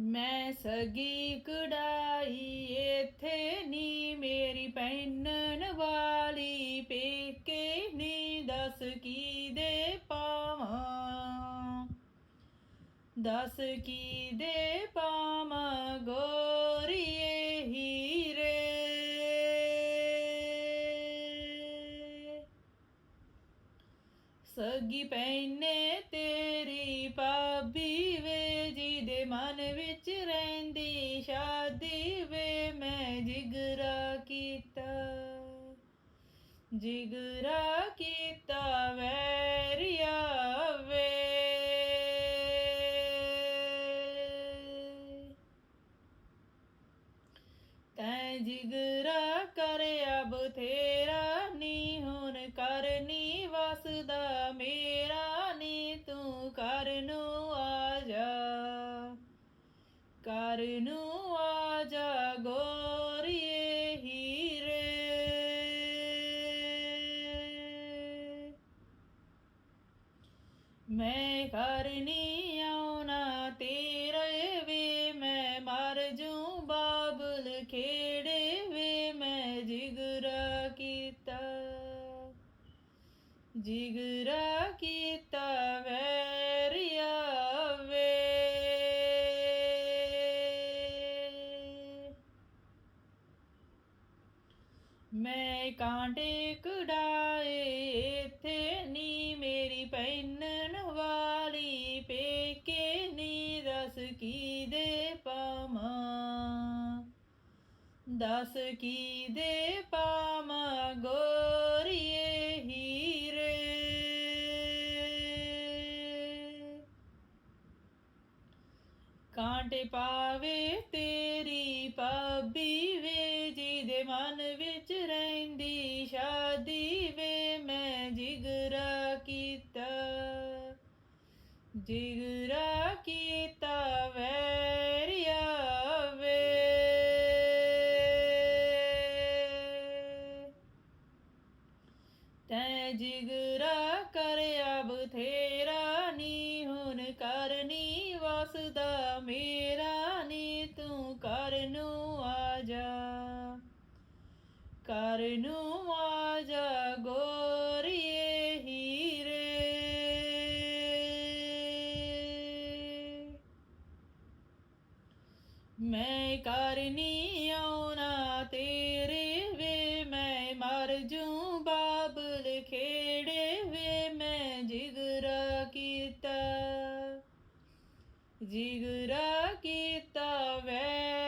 ਮੈਂ ਸਗੀ ਕਢਾਈ ਇੱਥੇ ਨੀ ਮੇਰੀ ਪੈਨਣ ਵਾਲੀ, ਪੇਕੇ ਨੀ ਦੱਸ ਕੀ ਦੇ ਪਾਵਾਂ। ਦੱਸ ਕੀ ਦੇ ਪਾਵਾਂ ਗੋਰੀਏ ਹੀਰੇ। ਸਗੀ ਪੈਨੇ ਤੇਰੀ ਭਾਬੀ ਵੇ ਜੀ ਮਨ ਵਿੱਚ ਰਹਿੰਦੀ, ਸ਼ਾਦੀ ਵੇ ਮੈਂ ਜਿਗਰਾ ਕੀਤਾ। ਜਿਗਰਾ ਕੀਤਾ, ਵੈਰੀਆ ਵੇ। ਤੈਂ ਜਿਗਰਾ ਕਰਿਆ, ਬਥੇਰਾ ਨੀ ਹੁਣ ਕਰਨੀ, ਵਸਦਾ ਮੇਰਾ। ਮੈਂ ਘਰ ਨਹੀਂ ਆਉਣਾ, ਤੇਰੇ ਵੇ ਮੈਂ ਮਰ ਜੂ ਬਾਬਲ ਖੇੜੇ ਵੇ ਮੈਂ ਜਿਗਰਾ ਕੀਤਾ। ਜਿਗਰਾ ਕੀਤਾ ਵੈਰਿਆ ਵੇ ਮੈਂ ਕਾਂਟੇ ਕਢਾਏ, ਇੱਥੇ ਨੀ ਮੇਰੀ ਦਸ ਕੀ ਦੇ ਪਾਵਾਂ ਗੋਰੀਏ ਹੀਰੇ? ਕਾਂਟੇ ਪਾਵੇ ਤੇਰੀ ਭਾਬੀ ਵੇ, ਜਿਹਦੇ ਮਨ ਵਿੱਚ ਰਹਿੰਦੀ ਸ਼ਾਦੀ ਵੇ, ਮੈਂ ਜਿਗਰਾ ਕੀਤਾ। ਜਿਗਰਾ ਕੀਤਾ ਵੈਰੀਆ ਵੇ। ਤੈ ਜਿਗਰਾ ਕਰਿਆ ਬਥੇਰਾ ਨੀ, ਹੁਣ ਕਰਨੀ ਵਸਦਾ ਮੇਰਾ ਨੀ, ਤੂੰ ਕਰ ਨੂੰ ਆ ਜਾ ਕਰ ਨੂੰ ਆ ਜਾ ਗੋਰੀਏ ਹੀਰੇ। ਮੈਂ ਕਰਨੀ ਆਉਣਾ ਤੇ ਕੀਤਾ ਜਿਗਰਾ ਕੀਤਾ ਵੇ।